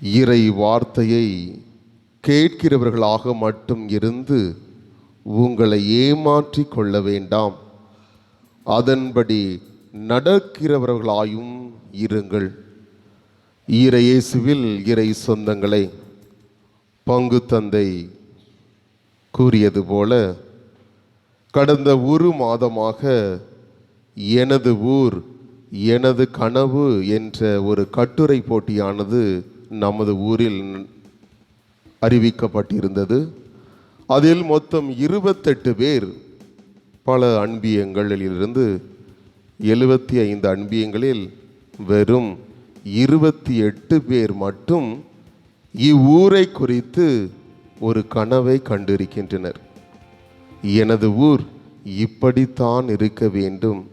இறை வார்த்தையை கேட்கிறவர்களாக மட்டும் இருந்து உங்களை ஏமாற்றி கொள்ள வேண்டாம். அதன்படி நடக்கிறவர்களாயும் இருங்கள். இறையேசுவில் இறை சொந்தங்களை பங்கு தந்தை கூறியது போல கடந்த ஒரு மாதமாக எனது ஊர் எனது கனவு என்ற ஒரு கட்டுரை போட்டியானது நமது ஊரில் அறிவிக்கப்பட்டிருந்தது. அதில் மொத்தம் இருபத்தெட்டு பேர் பல அன்பியங்களிலிருந்து எழுபத்தி ஐந்து அன்பியங்களில் வெறும் இருபத்தி எட்டு பேர் மட்டும் இவ்வூரை குறித்து ஒரு கனவை கண்டிருக்கின்றனர். எனது ஊர் இப்படித்தான் இருக்க வேண்டும்.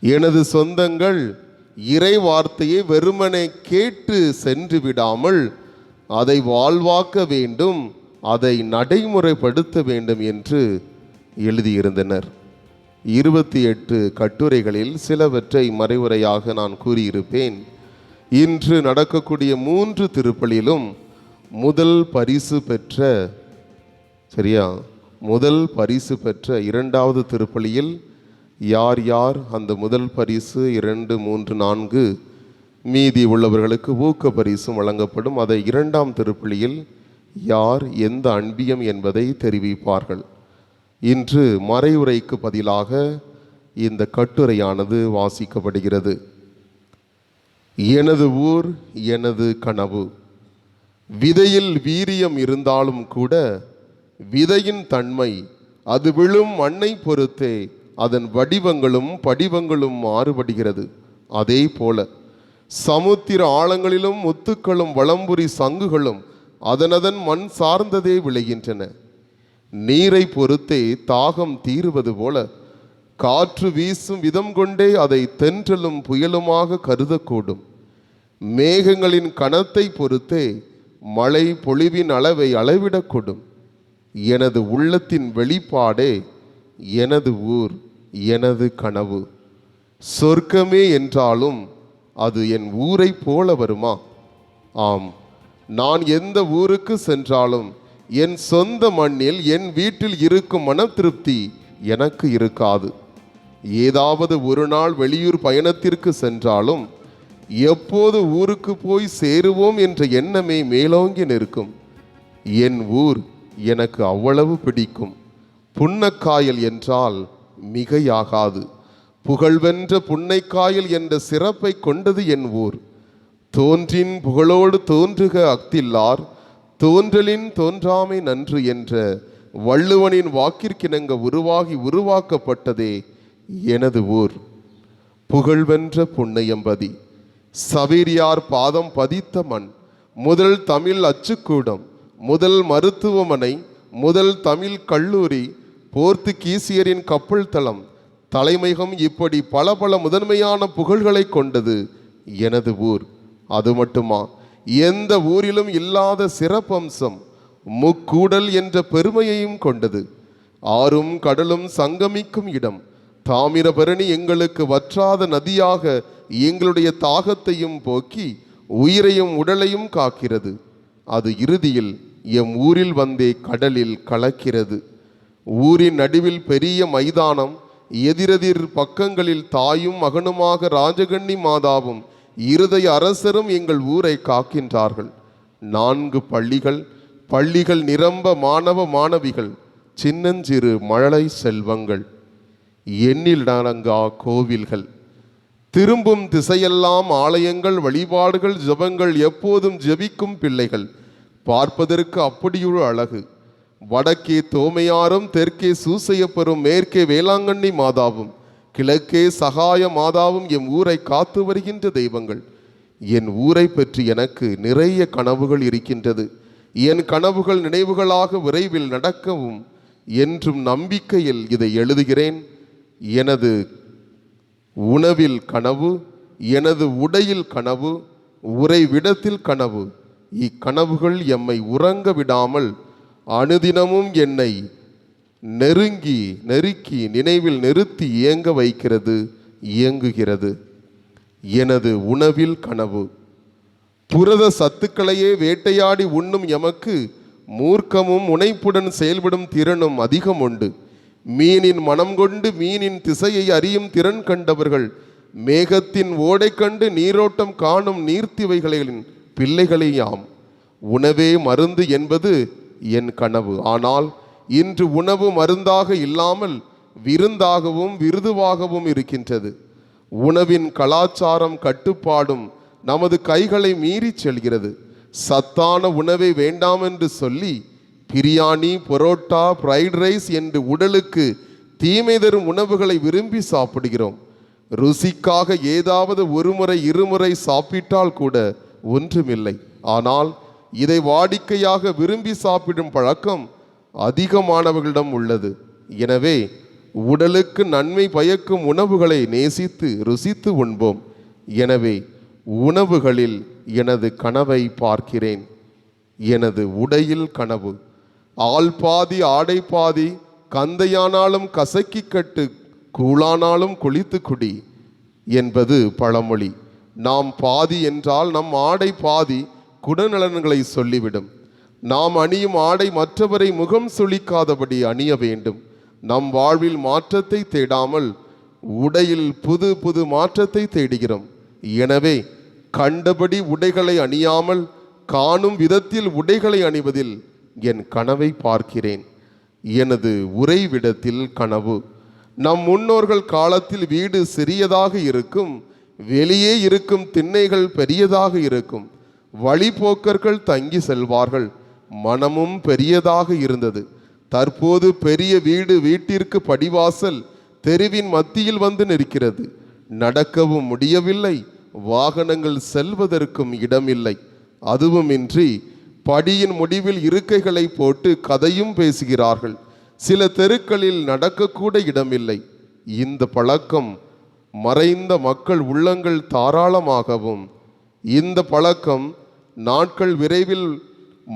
எனது சொந்தங்கள் இறை வார்த்தையை வெறுமனே கேட்டு சென்று விடாமல் அதை வாழ்வாக்க வேண்டும் அதை நடைமுறைப்படுத்த வேண்டும் என்று எழுதியிருந்தனர். இருபத்தி எட்டு கட்டுரைகளில் சிலவற்றை மறைவுரையாக நான் கூறியிருப்பேன். இன்று நடக்கக்கூடிய மூன்று திருப்பலிலும் முதல் பரிசு பெற்ற சரியா? முதல் பரிசு பெற்ற இரண்டாவது திருப்பலியில் யார் யார் அந்த முதல் பரிசு இரண்டு மூன்று நான்கு மீதி உள்ளவர்களுக்கு ஊக்க பரிசும் வழங்கப்படும். அதை இரண்டாம் திருப்பலியில் யார் எந்த அன்பியம் என்பதை தெரிவிப்பார்கள். இன்று மறைவுரைக்கு பதிலாக இந்த கட்டுரையானது வாசிக்கப்படுகிறது. எனது ஊர் எனது கனவு. விதையில் வீரியம் இருந்தாலும் கூட விதையின் தன்மை அது விழும் மண்ணை பொறுத்தே அதன் வடிவங்களும் படிவங்களும் மாறுபடுகிறது. அதே போல சமுத்திர ஆழங்களிலும் முத்துக்களும் வளம்புரி சங்குகளும் அதனதன் மண் சார்ந்ததே விளைகின்றன. நீரை பொறுத்தே தாகம் தீருவது போல காற்று வீசும் விதம் கொண்டே அதை தென்றலும் புயலுமாக கருதக்கூடும். மேகங்களின் கணத்தை பொறுத்தே மழை பொழிவின் அளவை அளவிடக்கூடும். எனது உள்ளத்தின் வெளிப்பாடே எனது ஊர். எனது கனவு. சொர்க்கமே என்றாலும் அது என் ஊரை போல வருமா? ஆம் நான் எந்த ஊருக்கு சென்றாலும் என் சொந்த மண்ணில் என் வீட்டில் இருக்கும் மன திருப்தி எனக்கு இருக்காது. ஏதாவது ஒரு நாள் வெளியூர் பயணத்திற்கு சென்றாலும் எப்போது ஊருக்கு போய் சேருவோம் என்ற எண்ணமே மேலோங்கி நிற்கும். என் ஊர் எனக்கு அவ்வளவு பிடிக்கும். புன்னக்காயல் என்றால் மிகையாகாது. புகழ்வென்ற புன்னைக்காயில் என்ற சிறப்பை கொண்டது என் ஊர். தோன்றின் புகழோடு தோன்றுக அக்தில்லார் தோன்றலின் தோன்றாமை நன்று என்ற வள்ளுவனின் வாக்கிற்கிணங்க உருவாகி உருவாக்கப்பட்டதே எனது ஊர். புகழ்வென்ற புன்னையம்பதி சவேரியார் பாதம் பதித்த மண் முதல் தமிழ் அச்சுக்கூடம் முதல் மருத்துவமனை முதல் தமிழ் கல்லூரி போர்த்துகீசியரின் கப்பல் தளம் தலைமையகம் இப்படி பல பல முதன்மையான புகழ்களை கொண்டது எனது ஊர். அது மட்டுமா? எந்த ஊரிலும் இல்லாத சிறப்பம்சம் முக்கூடல் என்ற பெருமையையும் கொண்டது. ஆறும் கடலும் சங்கமிக்கும் இடம். தாமிரபரணி எங்களுக்கு வற்றாத நதியாக எங்களுடைய தாகத்தையும் போக்கி உயிரையும் உடலையும் காக்கிறது. அது இறுதியில் எம் ஊரில் வந்தே கடலில் கலக்கிறது. ஊரின் நடுவில் பெரிய மைதானம் எதிரெதிர் பக்கங்களில் தாயும் மகனுமாக ராஜகண்ணி மாதாவும் இருதய அரசரும் எங்கள் ஊரை காக்கின்றார்கள். நான்கு பள்ளிகள் பள்ளிகள் நிரம்ப மாணவ மாணவிகள் சின்னஞ்சிறு மழலை செல்வங்கள். எண்ணிலடங்கா கோவில்கள். திரும்பும் திசையெல்லாம் ஆலயங்கள் வழிபாடுகள் ஜெபங்கள் எப்போதும் ஜெபிக்கும் பிள்ளைகள். பார்ப்பதற்கு அப்படியொரு அழகு. வடக்கே தோமையாரும் தெற்கே சூசையப்பெறும் மேற்கே வேளாங்கண்ணி மாதாவும் கிழக்கே சகாய மாதாவும் எம் ஊரை காத்து வருகின்ற தெய்வங்கள். என் ஊரை பற்றி எனக்கு நிறைய கனவுகள் இருக்கின்றது. என் கனவுகள் நினைவுகளாக விரைவில் நடக்கவும் என்றும் நம்பிக்கையில் இதை எழுதுகிறேன். எனது உணவில் கனவு எனது உடையில் கனவு உறைவிடத்தில் கனவு இக்கனவுகள் எம்மை உறங்க விடாமல் அனுதினமும் என்னை நெருங்கி நெருக்கி நினைவில் நிறுத்தி இயங்க வைக்கிறது இயங்குகிறது. எனது உணவில் கனவு. புரத சத்துக்களையே வேட்டையாடி உண்ணும் எமக்கு மூர்க்கமும் முனைப்புடன் செயல்படும் திறனும் அதிகம் உண்டு. மீனின் மனம் கொண்டு மீனின் திசையை அறியும் திறன் கண்டவர்கள் மேகத்தின் ஓடை கண்டு நீரோட்டம் காணும் நீர்த்திவைகளின் பிள்ளைகளையாம். உணவே மருந்து என்பது என் கனவு. ஆனால் இன்று உணவு மருந்தாக இல்லாமல் விருந்தாகவும் விருதுவாகவும் இருக்கின்றது. உணவின் கலாச்சாரம் கட்டுப்பாடும் நமது கைகளை மீறி செல்கிறது. சத்தான உணவை வேண்டாம் என்று சொல்லி பிரியாணி பரோட்டா ஃப்ரைட் ரைஸ் என்று உடலுக்கு தீமை தரும் உணவுகளை விரும்பி சாப்பிடுகிறோம். ருசிக்காக ஏதாவது ஒருமுறை இருமுறை சாப்பிட்டால் கூட ஒன்றுமில்லை. ஆனால் இதை வாடிக்கையாக விரும்பி சாப்பிடும் பழக்கம் அதிகமானவர்களிடம் உள்ளது. எனவே உடலுக்கு நன்மை பயக்கும் உணவுகளை நேசித்து ருசித்து உண்போம். எனவே உணவுகளில் எனது கனவை பார்க்கிறேன். எனது உடையில் கனவு. ஆள் பாதி ஆடை பாதி கந்தையானாலும் கசக்கி கட்டு கூழானாலும் குளித்து குடி என்பது பழமொழி. நாம் பாதி என்றால் நம் ஆடை பாதி குடநலன்களை சொல்லிவிடும். நாம் அணியும் ஆடை மற்றவரை முகம் சுளிக்காதபடி அணிய வேண்டும். நம் வாழ்வில் மாற்றத்தை தேடாமல் உடையில் புது புது மாற்றத்தை தேடுகிறோம். எனவே கண்டபடி உடைகளை அணியாமல் காணும் விதத்தில் உடைகளை அணிவதில் என் கனவை பார்க்கிறேன். எனது உறைவிடத்தில் கனவு. நம் முன்னோர்கள் காலத்தில் வீடு சிறியதாக இருக்கும் வெளியே இருக்கும் திண்ணைகள் பெரியதாக இருக்கும். வழிபோக்கர்கள் தங்கி செல்வார்கள். மனமும் பெரியதாக இருந்தது. தற்போது பெரிய வீடு வீட்டிற்கு படிவாசல் தெருவின் மத்தியில் வந்து நிற்கிறது. நடக்கவும் முடியவில்லை. வாகனங்கள் செல்வதற்கும் இடமில்லை. அதுவுமின்றி படியின் முடிவில் இருக்கைகளை போட்டு கதையும் பேசுகிறார்கள். சில தெருக்களில் நடக்கக்கூட இடமில்லை. இந்த பழக்கம் மறைந்த மக்கள் உள்ளங்கள் தாராளமாகவும் இந்த பழக்கம் நாட்கள் விரைவில்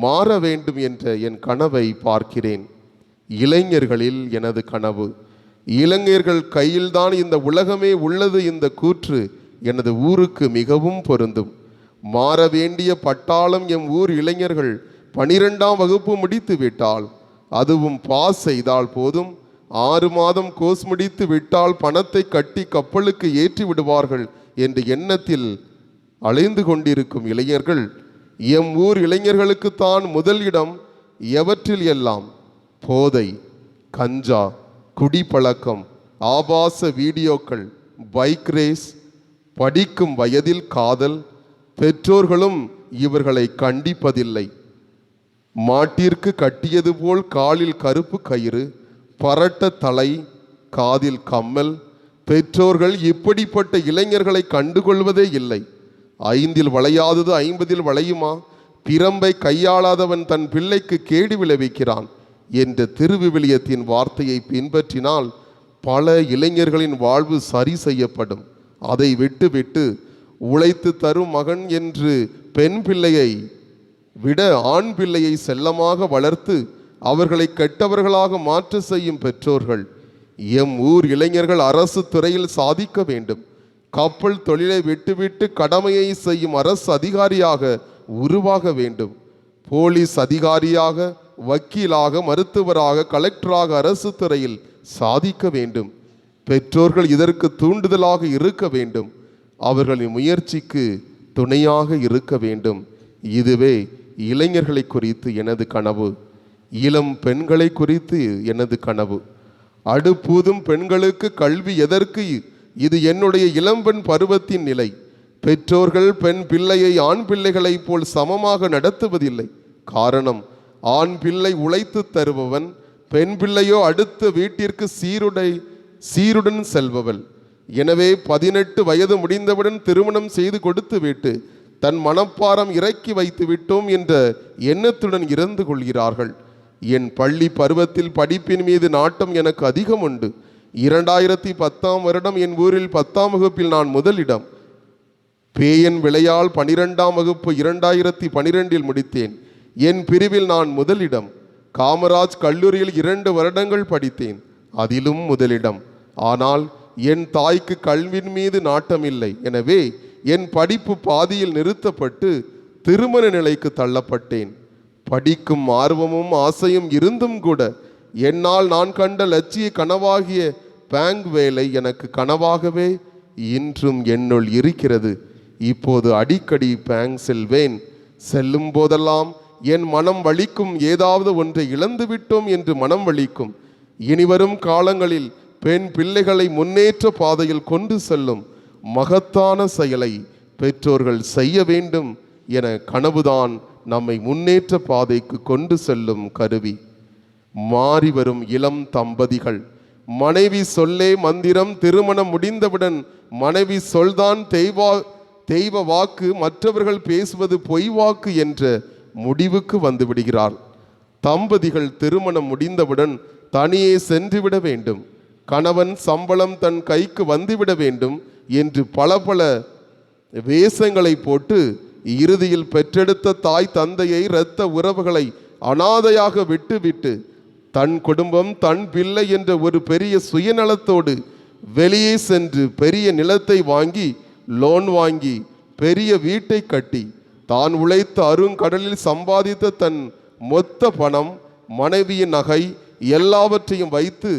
மாற வேண்டும் என்ற என் கனவை பார்க்கிறேன். இளைஞர்களில் எனது கனவு. இளைஞர்கள் கையில்தான் இந்த உலகமே உள்ளது இந்த கூற்று எனது ஊருக்கு மிகவும் பொருந்தும். மாற வேண்டிய பட்டாளம் எம் ஊர் இளைஞர்கள் பனிரெண்டாம் வகுப்பு முடித்து விட்டால் அதுவும் பாஸ் செய்தால் போதும். ஆறு மாதம் கோர்ஸ் முடித்து விட்டால் பணத்தை கட்டி கப்பலுக்கு ஏற்றி விடுவார்கள் என்ற எண்ணத்தில் அலைந்து கொண்டிருக்கும் இளைஞர்கள் எம் ஊர் இளைஞர்களுக்குத்தான் முதல் இடம் எவற்றில் எல்லாம்? போதை கஞ்சா குடிப்பழக்கம் ஆபாச வீடியோக்கள் பைக் ரேஸ் படிக்கும் வயதில் காதல் பெற்றோர்களும் இவர்களை கண்டிப்பதில்லை. மாட்டிற்கு கட்டியது போல் காலில் கருப்பு கயிறு பரட்ட தலை காதில் கம்மல் பெற்றோர்கள் இப்படிப்பட்ட இளைஞர்களை கண்டுகொள்வதே இல்லை. ஐந்தில் வளையாதது ஐம்பதில் வளையுமா? பிரம்பை கையாளாதவன் தன் பிள்ளைக்கு கேடு விளைவிக்கிறான் என்ற திருவிவிலியத்தின் வார்த்தையை பின்பற்றினால் பல இளைஞர்களின் வாழ்வு சரி செய்யப்படும். அதை விட்டுவிட்டு உழைத்து தரும் மகன் என்று பெண் பிள்ளையை விட ஆண் பிள்ளையை செல்லமாக வளர்த்து அவர்களை கெட்டவர்களாக மாற்ற செய்யும் பெற்றோர்கள் எம் ஊர் இளைஞர்கள் அரசு துறையில் சாதிக்க வேண்டும். கப்பல் தொழிலை விட்டுவிட்டு கடமையை செய்யும் அரசு அதிகாரியாக உருவாக வேண்டும். போலீஸ் அதிகாரியாக வக்கீலாக மருத்துவராக கலெக்டராக அரசு துறையில் சாதிக்க வேண்டும். பெற்றோர்கள் இதற்கு தூண்டுதலாக இருக்க வேண்டும். அவர்களின் முயற்சிக்கு துணையாக இருக்க வேண்டும். இதுவே இளைஞர்களை குறித்து எனது கனவு. இளம் பெண்களை குறித்து எனது கனவு. அடுப்பூதும் பெண்களுக்கு கல்வி எதற்கு இது என்னுடைய இளம்பெண் பருவத்தின் நிலை. பெற்றோர்கள் பெண் பிள்ளையை ஆண் பிள்ளைகளைப் போல் சமமாக நடத்துவதில்லை. காரணம் ஆண் பிள்ளை உழைத்து தருபவன் பெண் பிள்ளையோ அடுத்த வீட்டிற்கு சீருடை சீருடன் செல்பவள். எனவே பதினெட்டு வயது முடிந்தவுடன் திருமணம் செய்து கொடுத்து விட்டு தன் மனப்பாரம் இறக்கி வைத்து விட்டோம் என்ற எண்ணத்துடன் இறந்து கொள்கிறார்கள். என் பள்ளி பருவத்தில் படிப்பின் மீது நாட்டம் எனக்கு அதிகம் உண்டு இரண்டாயிரத்தி பத்தாம் வருடம் என் ஊரில் பத்தாம் வகுப்பில் நான் முதலிடம். பேயன் விளையால் பனிரெண்டாம் வகுப்பு இரண்டாயிரத்தி பனிரெண்டில் முடித்தேன். என் பிரிவில் நான் முதலிடம். காமராஜ் கல்லூரியில் இரண்டு வருடங்கள் படித்தேன். அதிலும் முதலிடம். ஆனால் என் தாய்க்கு கல்வின் மீது நாட்டமில்லை. எனவே என் படிப்பு பாதியில் நிறுத்தப்பட்டு திருமண நிலைக்கு தள்ளப்பட்டேன். படிக்கும் ஆர்வமும் ஆசையும் இருந்தும் கூட என்னால் நான் கண்ட லட்சிய கனவாகிய பேங்க் வேலை எனக்கு கனவாகவே இன்றும் என்னுள் இருக்கிறது. இப்போது அடிக்கடி பேங்க் செல்வேன். செல்லும் போதெல்லாம் என் மனம் வலிக்கும். ஏதாவது ஒன்றை இழந்து விட்டோம் என்று மனம் வலிக்கும். இனிவரும் காலங்களில் பெண் பிள்ளைகளை முன்னேற்ற பாதையில் கொண்டு செல்லும் மகத்தான செயலை பெற்றோர்கள் செய்ய வேண்டும் என கனவுதான் நம்மை முன்னேற்ற பாதைக்கு கொண்டு செல்லும் கருவி. மாறி வரும் இளம் தம்பதிகள். மனைவி சொல்லே மந்திரம் திருமணம் முடிந்தவுடன் மனைவி சொல்தான் தெய்வா தெய்வ வாக்கு மற்றவர்கள் பேசுவது பொய் வாக்கு என்ற முடிவுக்கு வந்து விடுகிறார். தம்பதிகள் திருமணம் முடிந்தவுடன் தனியே சென்றுவிட வேண்டும். கணவன் சம்பளம் தன் கைக்கு வந்துவிட வேண்டும் என்று பல பல வேஷங்களை போட்டு இறுதியில் பெற்றெடுத்த தாய் தந்தையை இரத்த உறவுகளை அனாதையாக விட்டுவிட்டு தன் குடும்பம் தன் பிள்ளை என்ற ஒரு பெரிய சுயநலத்தோடு வெளியே சென்று பெரிய நிலத்தை வாங்கி லோன் வாங்கி பெரிய வீட்டை கட்டி தான் உழைத்த அருங்கடலில் சம்பாதித்த தன் மொத்த பணம் மனைவியின் நகை எல்லாவற்றையும் வைத்து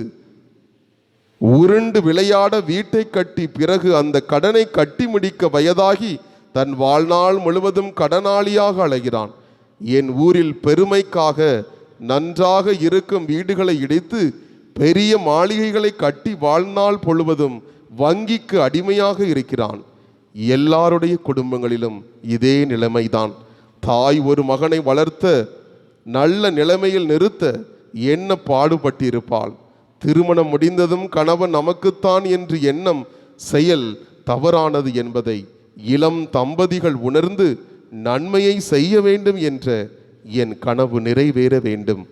உருண்டு விளையாட வீட்டை கட்டி பிறகு அந்த கடனை கட்டி முடிக்க வயதாகி தன் வாழ்நாள் முழுவதும் கடனாளியாக அலைகிறான். என் ஊரில் பெருமைக்காக நன்றாக இருக்கும் வீடுகளை இடித்து பெரிய மாளிகைகளை கட்டி வாழ்நாள் பொழுவதும் வங்கிக்கு அடிமையாக இருக்கிறான். எல்லாருடைய குடும்பங்களிலும் இதே நிலைமைதான். தாய் ஒரு மகனை வளர்த்த நல்ல நிலைமையில் நிறுத்த என்ன பாடுபட்டிருப்பாள்? திருமணம் முடிந்ததும் கணவன் நமக்குத்தான் என்று எண்ணம் செயல் தவறானது என்பதை இளம் தம்பதிகள் உணர்ந்து நன்மையை செய்ய வேண்டும் என்ற என் கனவு நிறைவேற வேண்டும்.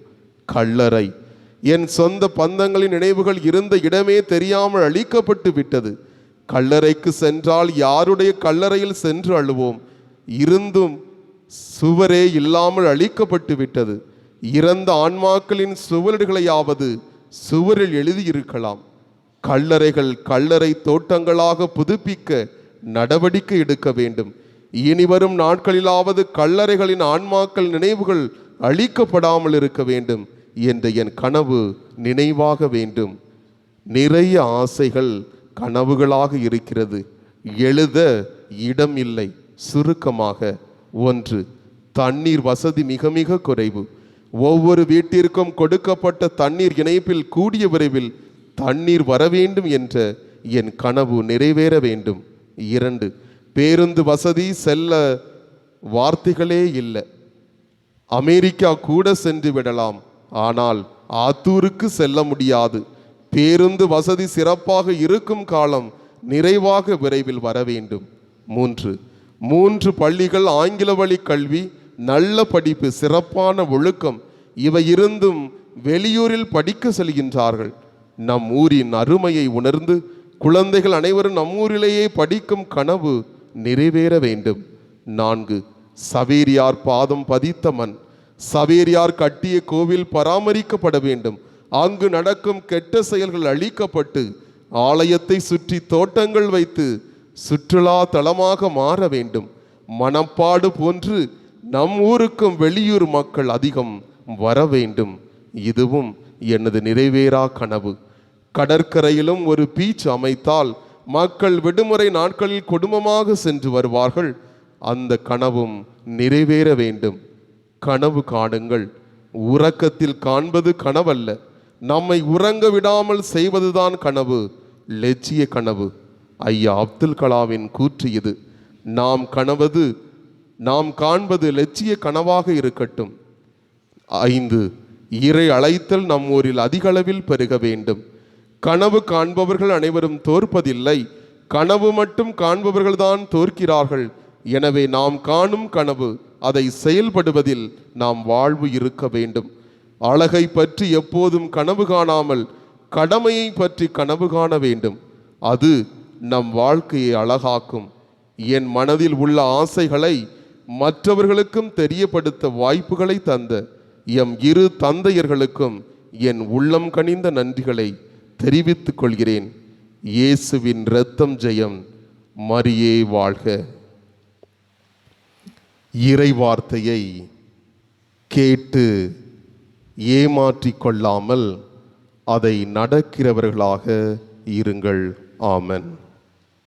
கல்லறை. என் சொந்த பந்தங்களின் நினைவுகள் இருந்த இடமே தெரியாமல் அழிக்கப்பட்டு விட்டது. கல்லறைக்கு சென்றால் யாருடைய கல்லறையில் சென்று அழுவோம்? இருந்தும் சுவரே இல்லாமல் அழிக்கப்பட்டு விட்டது. இறந்த ஆன்மாக்களின் சுவரடுகளையாவது சுவரில் எழுதியிருக்கலாம். கல்லறைகள் கல்லறை தோட்டங்களாக புதுப்பிக்க நடவடிக்கை எடுக்க வேண்டும். இனிவரும் நாட்களிலாவது கல்லறைகளின் ஆன்மாக்கள் நினைவுகள் அழிக்கப்படாமல் இருக்க வேண்டும் என்ற என் கனவு நினைவாக வேண்டும். நிறைய ஆசைகள் கனவுகளாக இருக்கிறது. எழுத இடம் இல்லை சுருக்கமாக ஒன்று தண்ணீர் வசதி மிக மிக குறைவு. ஒவ்வொரு வீட்டிற்கும் கொடுக்கப்பட்ட தண்ணீர் இணைப்பில் கூடிய விரைவில் தண்ணீர் வர வேண்டும் என்ற என் கனவு நிறைவேற வேண்டும். இரண்டு பேருந்து வசதி செல்ல வார்த்தைகளே இல்லை. அமெரிக்கா கூட சென்று விடலாம். ஆனால் ஆத்தூருக்கு செல்ல முடியாது. பேருந்து வசதி சிறப்பாக இருக்கும் காலம் நிறைவாக விரைவில் வர வேண்டும். மூன்று மூன்று பள்ளிகள் ஆங்கில வழி கல்வி நல்ல படிப்பு சிறப்பான ஒழுக்கம் இவை இருந்தும் வெளியூரில் படிக்க செல்கின்றார்கள். நம் ஊரின் அருமையை உணர்ந்து குழந்தைகள் அனைவரும் நம் ஊரிலேயே படிக்கும் கனவு நிறைவேற வேண்டும். நான்கு சவேரியார் பாதம் பதித்த மண். சவேரியார் கட்டிய கோவில் பராமரிக்கப்பட வேண்டும். அங்கு நடக்கும் கெட்ட செயல்கள் அழிக்கப்பட்டு ஆலயத்தை சுற்றி தோட்டங்கள் வைத்து சுற்றுலா தலமாக மாற வேண்டும். மணப்பாடு போன்று நம் ஊருக்கும் வெளியூர் மக்கள் அதிகம் வர வேண்டும். இதுவும் எனது நிறைவேறா கனவு. கடற்கரையிலும் ஒரு பீச் அமைத்தால் மக்கள் விடுமுறை நாட்களில் குடும்பமாக சென்று வருவார்கள். அந்த கனவும் நிறைவேற வேண்டும். கனவு காணுங்கள். உறக்கத்தில் காண்பது கனவல்ல. நம்மை உறங்க விடாமல் செய்வதுதான் கனவு. லட்சிய கனவு. ஐயா அப்துல் கலாமின் கூற்று இது. நாம் கனவது நாம் காண்பது லட்சிய கனவாக இருக்கட்டும். ஐந்து இறை அழைத்தல் நம் ஊரில் பெருக வேண்டும். கனவு காண்பவர்கள் அனைவரும் தோற்பதில்லை. கனவு மட்டும் காண்பவர்கள்தான் தோற்கிறார்கள். எனவே நாம் காணும் கனவு அதை செயல்படுவதில் நாம் வாழ்வு இருக்க வேண்டும். அழகை பற்றி எப்போதும் கனவு காணாமல் கடமையை பற்றி கனவு காண வேண்டும். அது நம் வாழ்க்கையை அழகாக்கும். என் மனதில் உள்ள ஆசைகளை மற்றவர்களுக்கும் தெரியப்படுத்த வாய்ப்புகளை தந்த எம் இரு தந்தையர்களுக்கும் என் உள்ளம் கனிந்த நன்றிகளை தெரிவித்துக் கொள்கிறேன் இயேசுவின் இரத்தம் ஜெயம். மரியே வாழ்க. இறைவார்த்தையை கேட்டு ஏமாற்றி கொள்ளாமல் அதை நடக்கிறவர்களாக இருங்கள். ஆமன்.